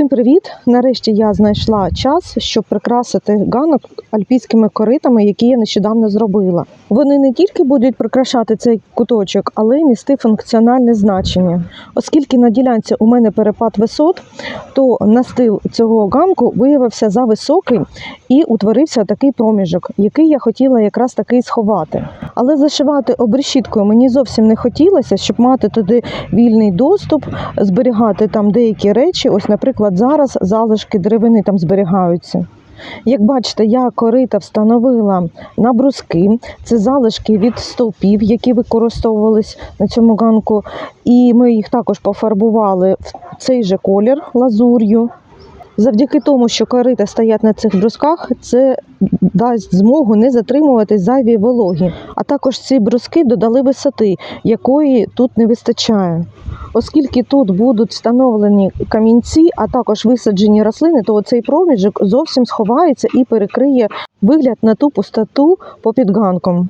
Всім привіт! Нарешті я знайшла час, щоб прикрасити ганок альпійськими коритами, які я нещодавно зробила. Вони не тільки будуть прикрашати цей куточок, але й нести функціональне значення. Оскільки на ділянці у мене перепад висот, то настил цього ганку виявився зависокий і утворився такий проміжок, який я хотіла якраз таки сховати. Але зашивати обрешіткою мені зовсім не хотілося, щоб мати туди вільний доступ, зберігати там деякі речі. Ось, наприклад, зараз залишки деревини там зберігаються. Як бачите, я корита встановила на бруски. Це залишки від стовпів, які використовувались на цьому ганку. І ми їх також пофарбували в цей же колір лазур'ю. Завдяки тому, що корита стоять на цих брусках, це дасть змогу не затримувати зайві вологі. Також ці бруски додали висоти, якої тут не вистачає. Оскільки тут будуть встановлені камінці, а також висаджені рослини, то цей проміжок зовсім сховається і перекриє вигляд на ту пустоту попід ганком.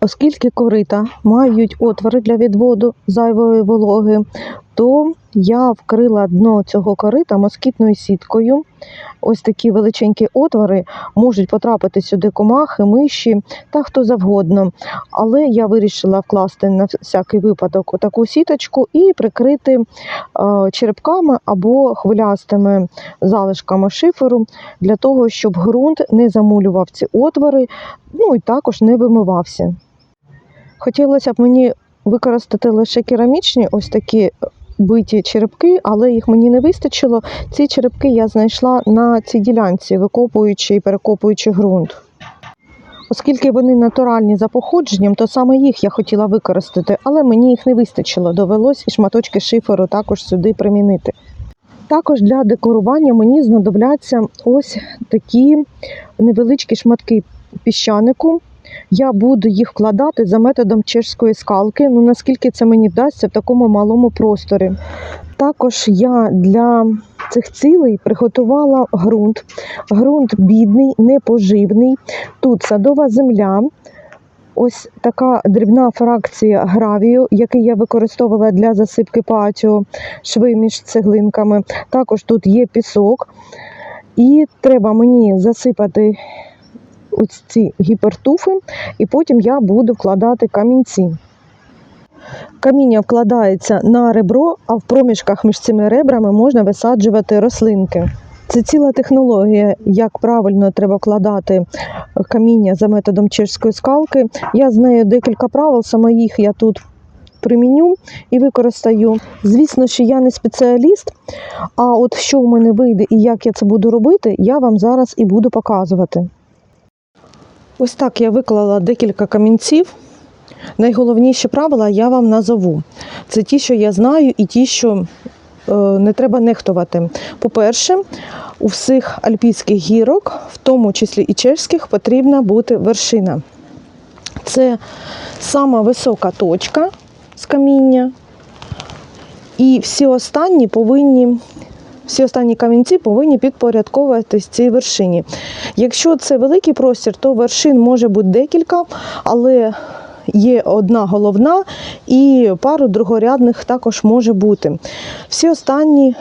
Оскільки корита мають отвори для відводу зайвої вологи, то я вкрила дно цього корита москітною сіткою. Ось такі величенькі отвори можуть потрапити сюди комахи, миші та хто завгодно. Але я вирішила вкласти на всякий випадок таку сіточку і прикрити е, черепками або хвилястими залишками шиферу для того, щоб ґрунт не замулював ці отвори, ну і також не вимивався. Хотілося б мені використати лише керамічні ось такі биті черепки, але їх мені не вистачило. Ці черепки я знайшла на цій ділянці, викопуючи і перекопуючи ґрунт. Оскільки вони натуральні за походженням, то саме їх я хотіла використати, але мені їх не вистачило. Довелось і шматочки шиферу також сюди примінити. Також для декорування мені знадобляться ось такі невеличкі шматки піщанику. Я буду їх вкладати за методом чешської скалки, ну наскільки це мені вдасться в такому малому просторі. Також я для цих цілей приготувала ґрунт. Ґрунт бідний, непоживний. Тут садова земля. Ось така дрібна фракція гравію, який я використовувала для засипки патіо, шви між цеглинками. Також тут є пісок. І треба мені засипати ось ці гіпертуфи, і потім я буду вкладати камінці. Каміння вкладається на ребро, а в проміжках між цими ребрами можна висаджувати рослинки. Це ціла технологія, як правильно треба вкладати каміння за методом чешської скалки. Я знаю декілька правил, саме їх я тут приміню і використаю. Звісно, що я не спеціаліст, а от що в мене вийде і як я це буду робити, я вам зараз і буду показувати. Ось так я виклала декілька камінців. Найголовніші правила я вам назову. Це ті, що я знаю, і ті, що е, не треба нехтувати. По-перше, у всіх альпійських гірок, в тому числі і чешських, потрібна бути вершина. Це сама висока точка з каміння. І всі останні повинні всі останні камінці повинні підпорядковуватись цій вершині. Якщо це великий простір, то вершин може бути декілька, але є одна головна і пару другорядних також може бути. Всі останні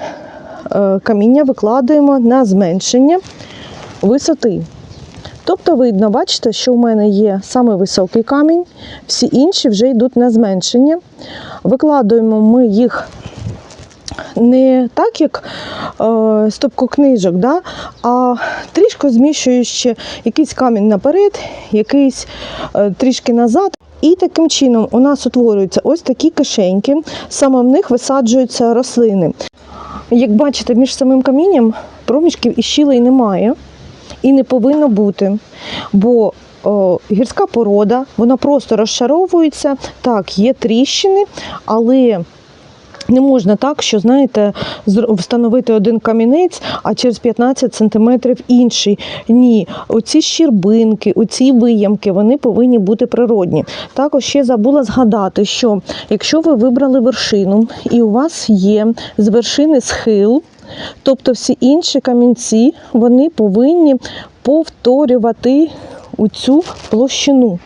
е, каміння викладаємо на зменшення висоти. Тобто видно, бачите, що у мене є саме високий камінь, всі інші вже йдуть на зменшення. Викладуємо ми їх не так, як е, стопку книжок, да? а трішки зміщуючи якийсь камінь наперед, якийсь е, трішки назад. І таким чином у нас утворюються ось такі кишеньки, саме в них висаджуються рослини. Як бачите, між самим камінням проміжків і щілей немає і не повинно бути. Бо о, гірська порода, вона просто розшаровується. Так, є тріщини, але не можна так, що знаєте, встановити один камінець, а через 15 сантиметрів інший. Ні, оці щербинки, оці виямки, вони повинні бути природні. Також ще забула згадати, що якщо ви вибрали вершину і у вас є з вершини схил, тобто всі інші камінці, вони повинні повторювати у цю площину.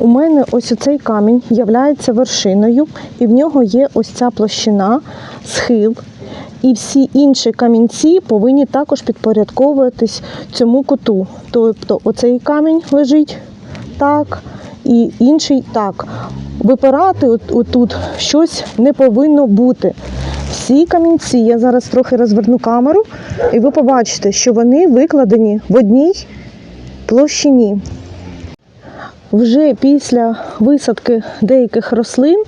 У мене ось цей камінь являється вершиною, і в нього є ось ця площина, схил. І всі інші камінці повинні також підпорядковуватись цьому куту. Тобто оцей камінь лежить так, і інший так. Випирати отут щось не повинно бути. Всі камінці, я зараз трохи розверну камеру, і ви побачите, що вони викладені в одній площині. Вже після висадки деяких рослин,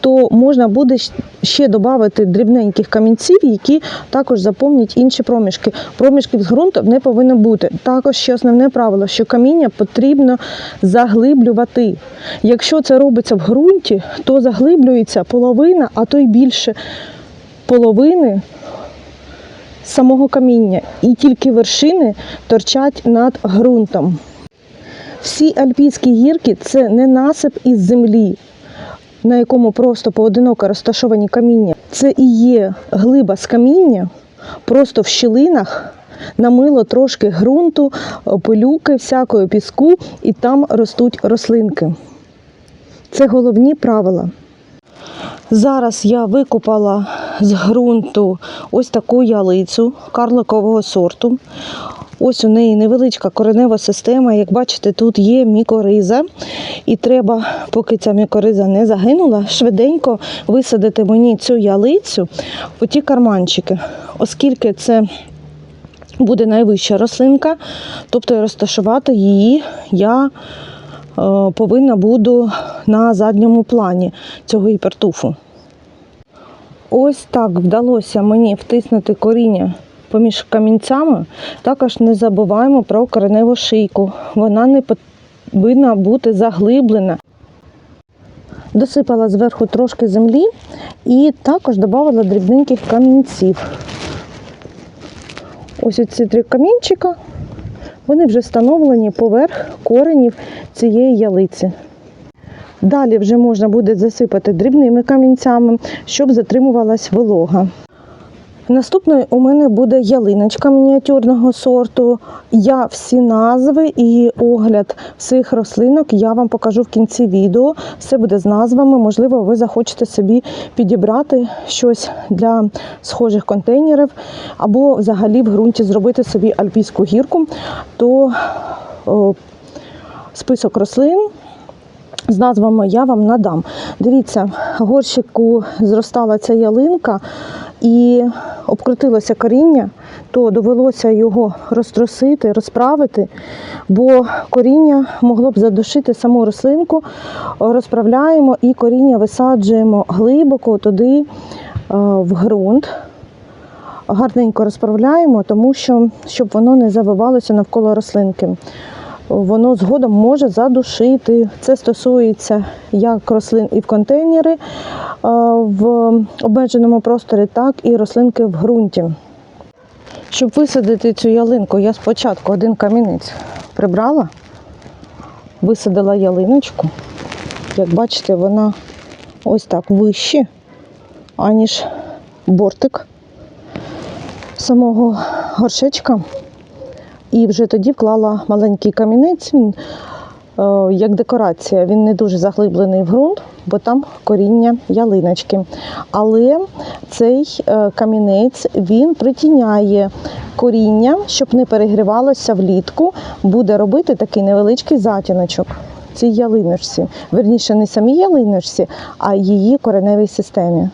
то можна буде ще додати дрібненьких камінців, які також заповнять інші проміжки. Проміжків з ґрунтом не повинно бути. Також ще основне правило, що каміння потрібно заглиблювати. Якщо це робиться в ґрунті, то заглиблюється половина, а то й більше половини самого каміння, і тільки вершини торчать над ґрунтом. Всі альпійські гірки це не насип із землі, на якому просто поодиноко розташовані каміння. Це і є глиба з каміння, просто в щілинах намило трошки ґрунту, пилюки, всякої піску, і там ростуть рослинки. Це головні правила. Зараз я викопала з ґрунту ось таку ялицю карликового сорту. Ось у неї невеличка коренева система. Як бачите, тут є мікориза. І треба, поки ця мікориза не загинула, швиденько висадити мені цю ялицю в ті карманчики, оскільки це буде найвища рослинка, тобто розташувати її я повинна буду на задньому плані цього гіпертуфу. Ось так вдалося мені втиснути коріння поміж камінцями. Також не забуваємо про кореневу шийку. Вона не повинна бути заглиблена. Досипала зверху трошки землі і також додала дрібненьких камінців. Ось ці три камінчика, вони вже встановлені поверх коренів цієї ялиці. Далі вже можна буде засипати дрібними камінцями, щоб затримувалась волога. Наступною у мене буде ялиночка мініатюрного сорту. Я всі назви і огляд всіх рослинок я вам покажу в кінці відео. Все буде з назвами. Можливо, ви захочете собі підібрати щось для схожих контейнерів, або взагалі в ґрунті зробити собі альпійську гірку, то о, список рослин з назвами я вам надам. Дивіться, горщику зростала ця ялинка і обкрутилося коріння, то довелося його розтрусити, розправити, бо коріння могло б задушити саму рослинку. Розправляємо і коріння висаджуємо глибоко туди е, в ґрунт. Гарненько розправляємо, тому що щоб воно не завивалося навколо рослинки воно згодом може задушити. Це стосується як рослин і в контейнері е, в обмеженому просторі, так і рослинки в ґрунті. Щоб висадити цю ялинку, я спочатку один камінець прибрала, висадила ялиночку. Як бачите, вона ось так вище, аніж бортик самого горшечка. І вже тоді вклала маленький камінець, він е, як декорація. Він не дуже заглиблений в ґрунт, бо там коріння ялиночки. Але цей е, камінець він притіняє коріння, щоб не перегрівалося влітку, буде робити такий невеличкий затіночок цій ялиночці. Верніше, не самій ялиночці, а її кореневій системі.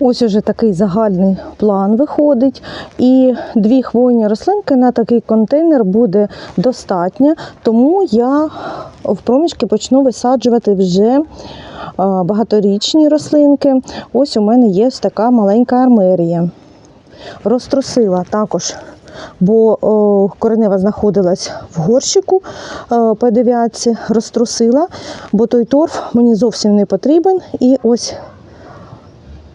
Ось уже такий загальний план виходить, і дві хвойні рослинки на такий контейнер буде достатньо, тому я в проміжки почну висаджувати вже е, багаторічні рослинки. Ось у мене є ось така маленька армерія. Розтрусила також, бо о, коренева знаходилась в горщику е, по дев'ятці, розтрусила, бо той торф мені зовсім не потрібен. І ось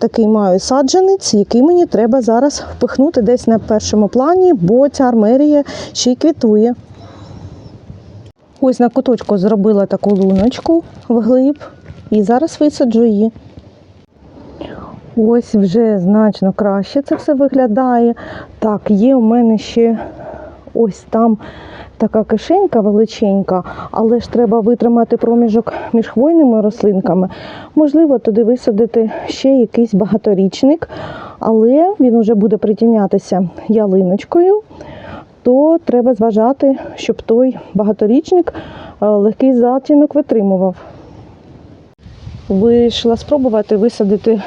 такий маю саджанець, який мені треба зараз впихнути десь на першому плані, бо ця армерія ще й квітує. Ось на куточку зробила таку луночку вглиб і зараз висаджу її. Ось вже значно краще це все виглядає. Так, є у мене ще ось там така кишенька величенька, але ж треба витримати проміжок між хвойними рослинками. Можливо, туди висадити ще якийсь багаторічник, але він вже буде притінятися ялиночкою, то треба зважати, щоб той багаторічник е, легкий затінок витримував. Вийшла спробувати висадити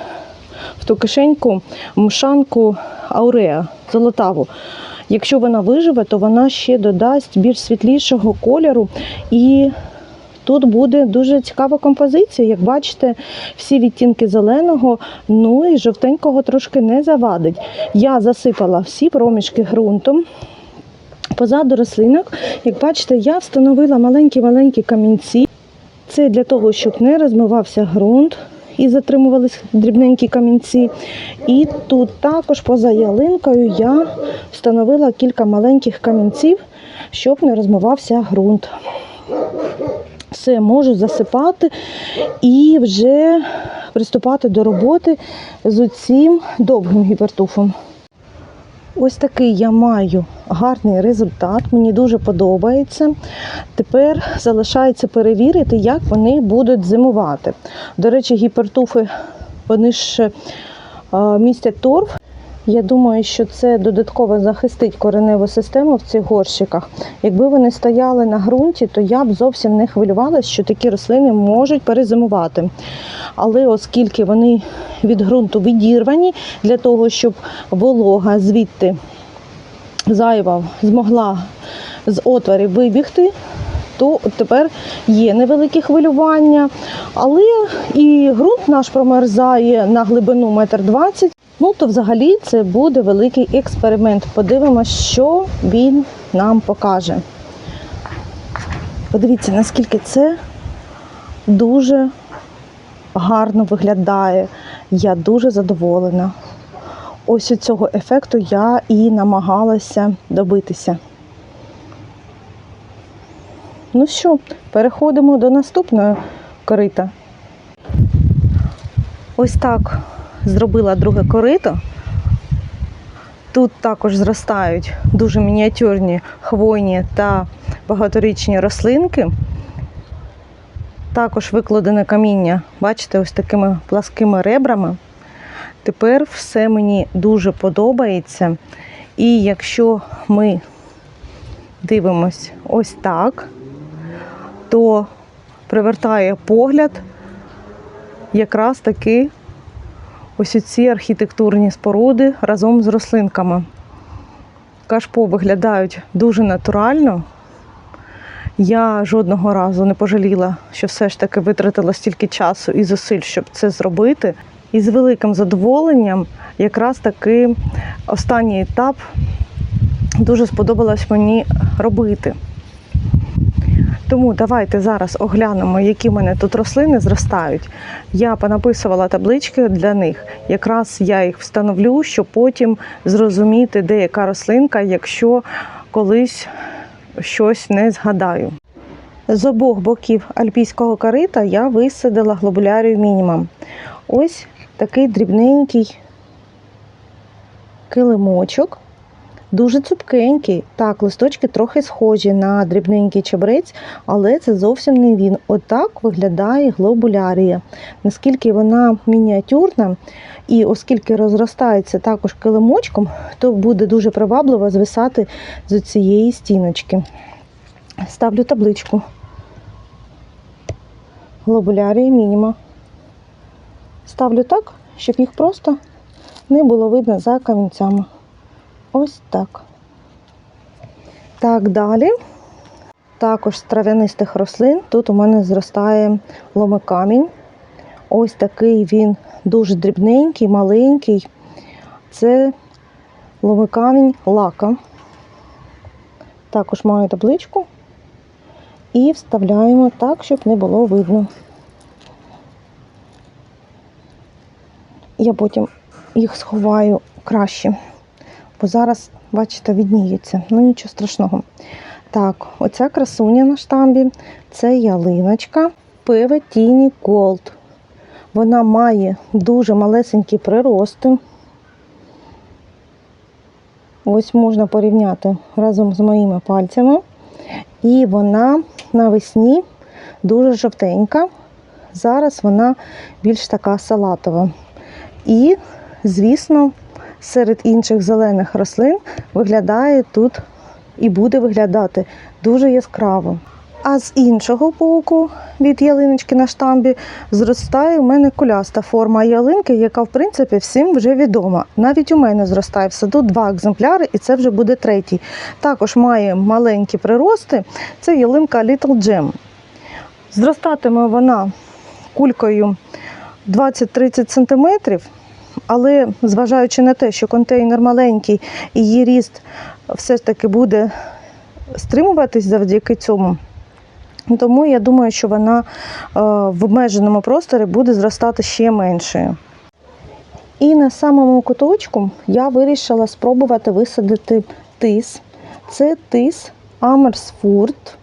в ту кишеньку мшанку ауреа золотаву. Якщо вона виживе, то вона ще додасть більш світлішого кольору і тут буде дуже цікава композиція. Як бачите, всі відтінки зеленого, ну і жовтенького трошки не завадить. Я засипала всі проміжки ґрунтом. Позаду рослинок, як бачите, я встановила маленькі-маленькі камінці. Це для того, щоб не розмивався ґрунт і затримувались дрібненькі камінці. І тут також поза ялинкою я встановила кілька маленьких камінців, щоб не розмивався ґрунт. Все, можу засипати і вже приступати до роботи з цим довгим гіпертуфом. Ось такий я маю гарний результат, мені дуже подобається. Тепер залишається перевірити, як вони будуть зимувати. До речі, гіпертуфи вони ж е, містять торф. Я думаю, що це додатково захистить кореневу систему в цих горщиках. Якби вони стояли на ґрунті, то я б зовсім не хвилювалася, що такі рослини можуть перезимувати. Але оскільки вони від ґрунту відірвані, для того, щоб волога звідти зайва змогла з отворів вибігти, то тепер є невеликі хвилювання, але і ґрунт наш промерзає на глибину метр двадцять. Ну то взагалі це буде великий експеримент. Подивимось, що він нам покаже. Подивіться, наскільки це дуже гарно виглядає. Я дуже задоволена. Ось у цього ефекту я і намагалася добитися. Ну що, переходимо до наступної корита. Ось так зробила друге корито. Тут також зростають дуже мініатюрні хвойні та багаторічні рослинки. Також викладене каміння, бачите, ось такими пласкими ребрами. Тепер все мені дуже подобається. І якщо ми дивимось ось так, то привертає погляд якраз таки ось ці архітектурні споруди разом з рослинками. Кашпо виглядають дуже натурально. Я жодного разу не пожаліла, що все ж таки витратила стільки часу і зусиль, щоб це зробити. І з великим задоволенням якраз таки останній етап дуже сподобалось мені робити. Тому давайте зараз оглянемо, які в мене тут рослини зростають. Я понаписувала таблички для них. Якраз я їх встановлю, щоб потім зрозуміти, де яка рослинка, якщо колись щось не згадаю. З обох боків альпійського корита я висадила глобулярію мінімум. Ось такий дрібненький килимочок. Дуже цупкенький. Так, листочки трохи схожі на дрібненький чебрець, але це зовсім не він. Отак виглядає глобулярія. Наскільки вона мініатюрна, і оскільки розростається також килимочком, то буде дуже привабливо звисати з цієї стіночки. Ставлю табличку. Глобулярія мініма. Ставлю так, щоб їх просто не було видно за камінцями. Ось так. Так, далі. Також з трав'янистих рослин. Тут у мене зростає ломикамінь. Ось такий він дуже дрібненький, маленький. Це ломикамінь лака. Також маю табличку. І вставляємо так, щоб не було видно. Я потім їх сховаю краще. Бо зараз, бачите, відніються. Ну нічого страшного. Так, оця красуня на штамбі це ялиночка Пиве Тіні Голд. Вона має дуже малесенькі прирости. Ось можна порівняти разом з моїми пальцями. І вона навесні дуже жовтенька. Зараз вона більш така салатова. І, звісно, серед інших зелених рослин виглядає тут і буде виглядати дуже яскраво. А з іншого боку від ялиночки на штамбі зростає у мене куляста форма ялинки, яка в принципі всім вже відома. Навіть у мене зростає в саду два екземпляри, і це вже буде третій. Також має маленькі прирости. Це ялинка Little Gem. Зростатиме вона кулькою 20-30 см, але зважаючи на те, що контейнер маленький і її ріст все ж таки буде стримуватись завдяки цьому. Тому я думаю, що вона е, в обмеженому просторі буде зростати ще меншою. І на самому куточку я вирішила спробувати висадити тис. Це тис Амерсфурт.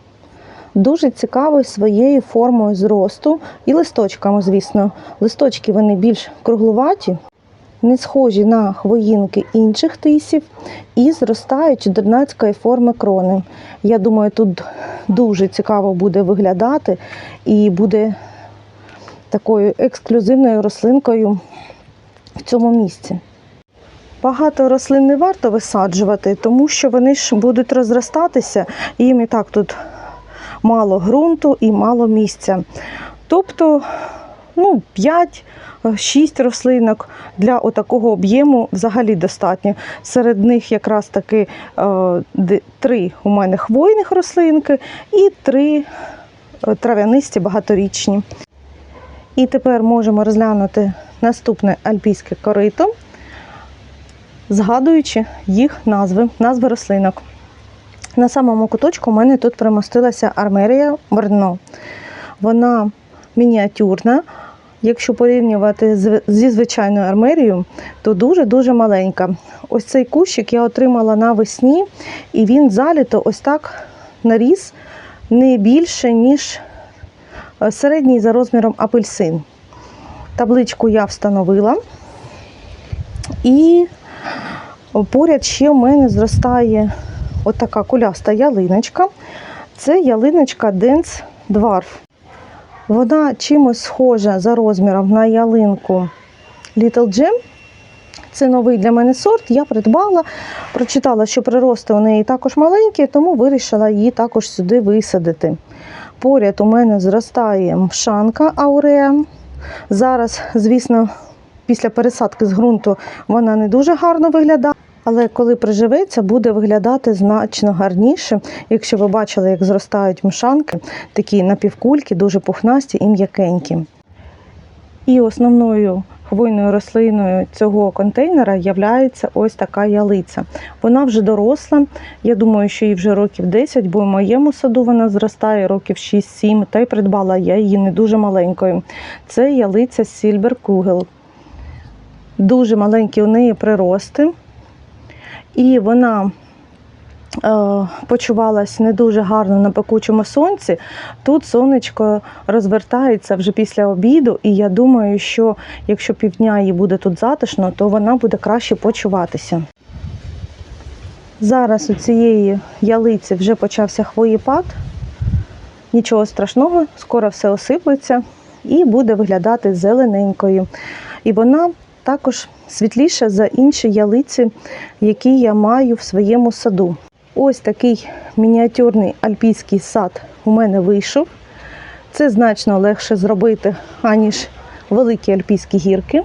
Дуже цікавий своєю формою зросту і листочками, звісно. Листочки вони більш круглуваті, не схожі на хвоїнки інших тисів і зростають чудернацької форми крони. Я думаю, тут дуже цікаво буде виглядати і буде такою ексклюзивною рослинкою в цьому місці. Багато рослин не варто висаджувати, тому що вони ж будуть розростатися, їм і так тут мало ґрунту і мало місця. Тобто ну, 5-6 рослинок для отакого об'єму взагалі достатньо. Серед них якраз таки е, три у мене хвойних рослинки і три е, трав'янисті багаторічні. І тепер можемо розглянути наступне альпійське корито, згадуючи їх назви, назви рослинок. На самому куточку у мене тут примостилася армерія Верно. Вона мініатюрна. Якщо порівнювати зі звичайною армерією, то дуже-дуже маленька. Ось цей кущик я отримала навесні, і він заліто ось так наріс не більше, ніж е, середній за розміром апельсин. Табличку я встановила. І поряд ще в мене зростає отака куляста ялиночка. Це ялиночка Денс Дварф. Вона чимось схожа за розміром на ялинку Little Gem. Це новий для мене сорт. Я придбала, прочитала, що прирости у неї також маленькі, тому вирішила її також сюди висадити. Поряд у мене зростає мшанка ауреа. Зараз, звісно, після пересадки з ґрунту вона не дуже гарно виглядає. Але коли приживеться, буде виглядати значно гарніше. Якщо ви бачили, як зростають мшанки, такі напівкульки, дуже пухнасті і м'якенькі. І основною хвойною рослиною цього контейнера є ось така ялиця. Вона вже доросла. Я думаю, що їй вже років 10, бо в моєму саду вона зростає років 6-7, та й придбала я її не дуже маленькою. Це ялиця Silver Kugel. Дуже маленькі у неї прирости. І вона е, почувалась не дуже гарно на пекучому сонці. Тут сонечко розвертається вже після обіду, і я думаю, що якщо півдня їй буде тут затишно, то вона буде краще почуватися. Зараз у цієї ялиці вже почався хвоєпад. Нічого страшного, скоро все осиплеться і буде виглядати зелененькою. І вона також світліша за інші ялиці, які я маю в своєму саду. Ось такий мініатюрний альпійський сад у мене вийшов. Це значно легше зробити, аніж великі альпійські гірки.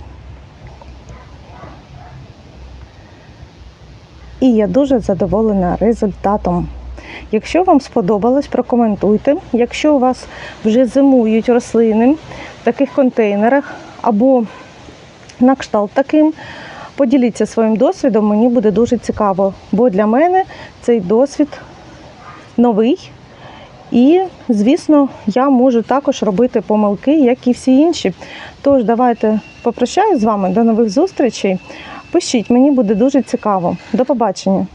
І я дуже задоволена результатом. Якщо вам сподобалось, прокоментуйте. Якщо у вас вже зимують рослини в таких контейнерах або на кшталт таким, поділіться своїм досвідом, мені буде дуже цікаво, бо для мене цей досвід новий. І, звісно, я можу також робити помилки, як і всі інші. Тож, давайте попрощаюсь з вами. До нових зустрічей. Пишіть, мені буде дуже цікаво. До побачення.